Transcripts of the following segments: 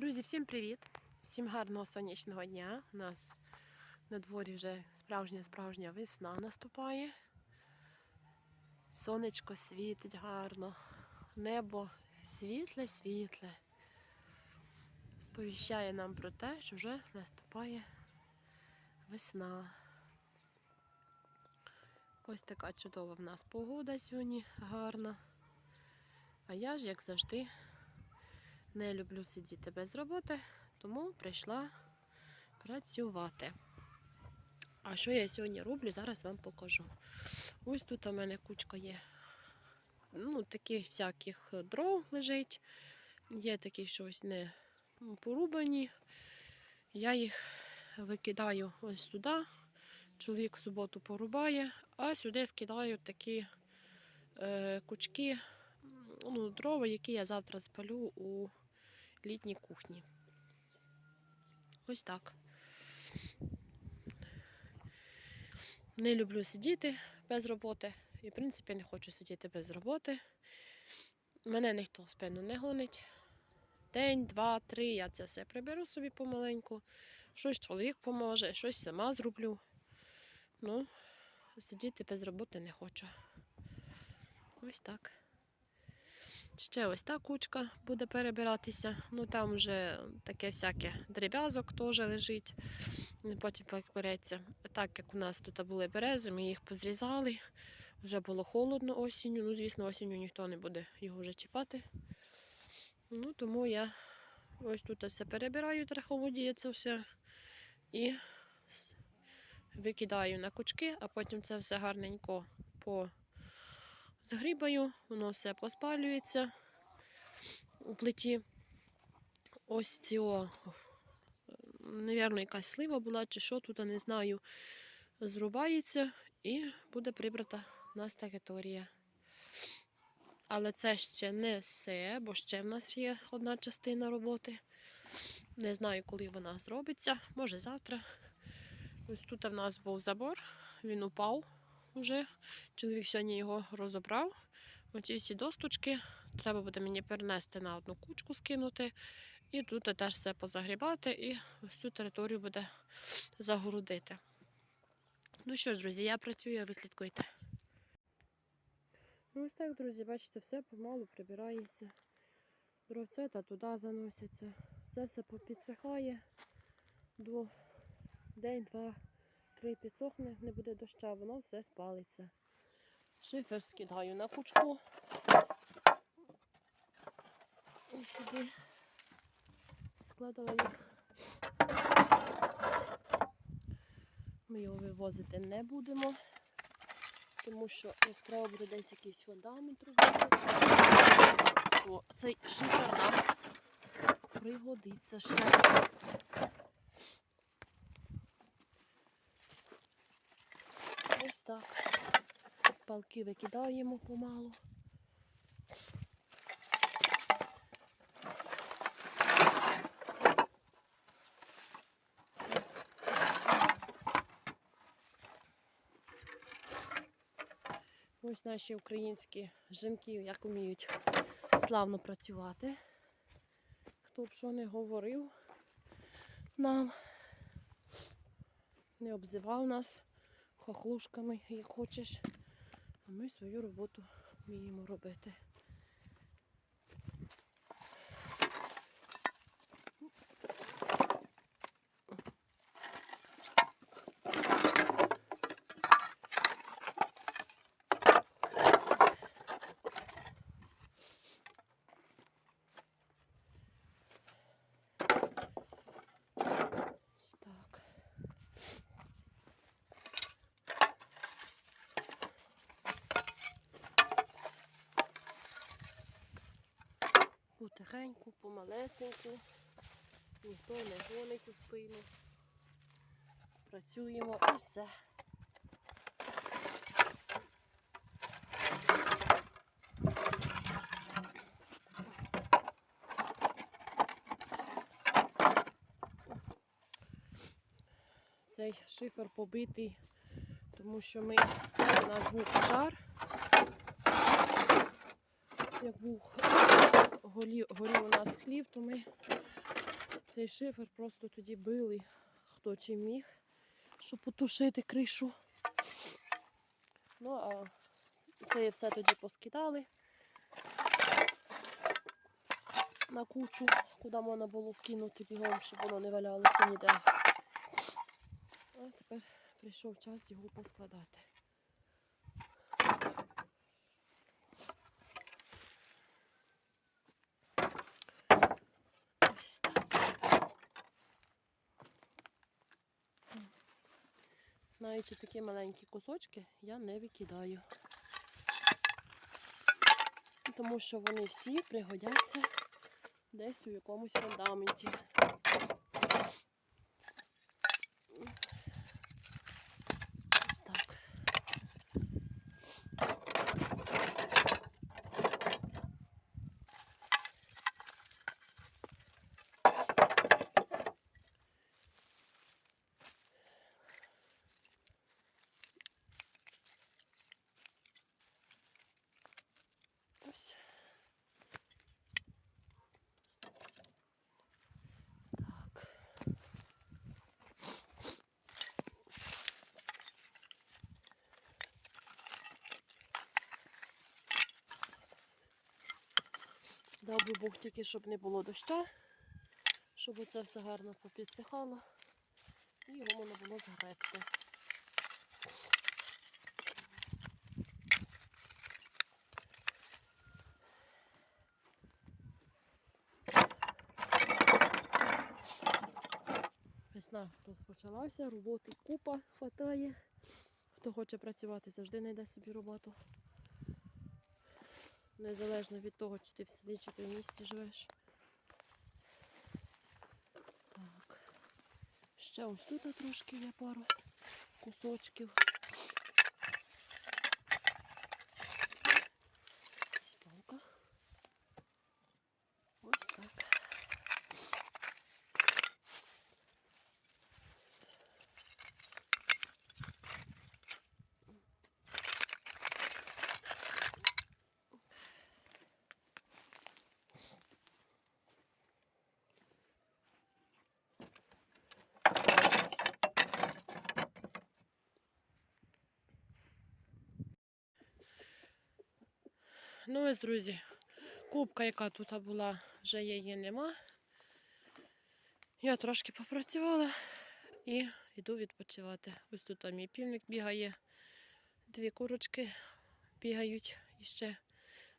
Друзі, всім привіт! Всім гарного сонячного дня. У нас на дворі вже справжня справжня весна наступає. Сонечко світить гарно, небо світле, світле. Сповіщає нам про те, що вже наступає весна. Ось така чудова в нас погода сьогодні гарна. А я ж, як завжди, не люблю сидіти без роботи, тому прийшла працювати. А що я сьогодні роблю, зараз вам покажу. Ось тут у мене кучка є. Ну, таких всяких дров лежить. Є такі щось не порубані. Я їх викидаю ось сюди. Чоловік в суботу порубає, а сюди скидаю такі е, кучки, ну, дрова, які я завтра спалю у літній кухні. Ось так. Не люблю сидіти без роботи. І, в принципі, не хочу сидіти без роботи. Мене ніхто в спину не гонить. День, два, три, я це все приберу собі помаленьку. Щось чоловік поможе, щось сама зроблю. Ну, сидіти без роботи не хочу. Ось так. Ще ось та кучка буде перебиратися. Ну там вже таке всяке дріб'язок теж лежить. Потім береться. Так як у нас тут були берези, ми їх позрізали. Вже було холодно осінню. Ну, звісно, осінню ніхто не буде його вже чіпати. Ну, тому я ось тут все перебираю, траховодіє це все. І викидаю на кучки, а потім це все гарненько по загрібаю, воно все поспалюється у плиті. Ось цього, навірно, якась слива була чи що тут, не знаю, зрубається і буде прибрата у нас територія. Але це ще не все, бо ще в нас є одна частина роботи. Не знаю, коли вона зробиться, може завтра. Ось тут в нас був забор, він упав уже. Чоловік сьогодні його розібрав. Оці всі досточки треба буде мені перенести на одну кучку скинути. І тут теж все позагрібати, і ось цю територію буде загородити. Ну що ж, друзі, я працюю, ви слідкуйте. Ну ось так, друзі, бачите, все помалу прибирається. Дровця та туди заносяться. Це все попідсихає. До день, три підсохне, не буде доща, воно все спалиться. Шифер скидаю на кучку. Ось сюди складаю. Ми його вивозити не будемо, тому що як треба буде десь якийсь фундамент робити, то цей шифер нам пригодиться ще. Ось так. Палки викидаємо помалу. Ось наші українські жінки, як вміють славно працювати. Хто б що не говорив нам, не обзивав нас хохлушками, як хочеш. А ми свою роботу вміємо робити. Ось так. Потихеньку, помалесеньку. Ніхто не гонить у спину. Працюємо і все. Цей шифер побитий, тому що ми, у нас був пожар. Як був горів, у нас хлів, то ми Цей шифер просто тоді били, хто чим міг, щоб потушити кришу. Ну, а це все тоді поскидали на кучу, куди можна було вкинути бігом, щоб воно не валялося ніде. А тепер прийшов час його поскладати. Навіть і такі маленькі кусочки я не викидаю. Тому що вони всі пригодяться десь у якомусь фундаменті. Дав би Бог тільки, щоб не було доща, щоб це все гарно попідсихало і його можна було згребти. Весна розпочалася, роботи купа хватає. Хто хоче працювати, завжди знайде собі роботу. Незалежно від того, чи ти в селі, чи ти в місті живеш. Так. Ще ось тут трошки є пару кусочків. Ось палка. Ось так. Ну ось, друзі, кубка, яка тут була, вже її нема. Я трошки попрацювала і йду відпочивати. Ось тут мій півник бігає, дві курочки бігають іще.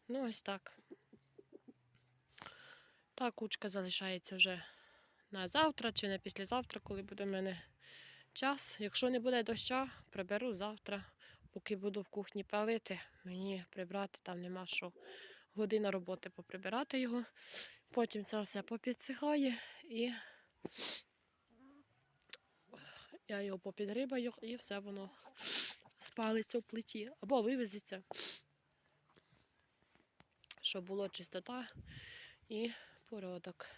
Ну, ось так. Та кучка залишається вже на завтра чи на післязавтра, коли буде в мене час. Якщо не буде доща, приберу завтра. Поки буду в кухні палити, мені прибрати там нема що. Година роботи поприбирати його. Потім це все попідсихає і я його попідрибаю і все воно спалиться в плиті або вивезеться, щоб було чистота і порядок.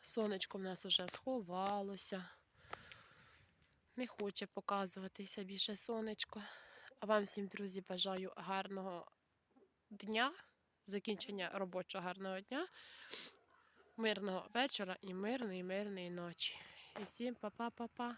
Сонечко в нас вже сховалося. Не хоче показуватися більше сонечко. А вам всім, друзі, бажаю гарного дня, закінчення робочого гарного дня, мирного вечора і мирної, мирної ночі. І всім па-па-па-па.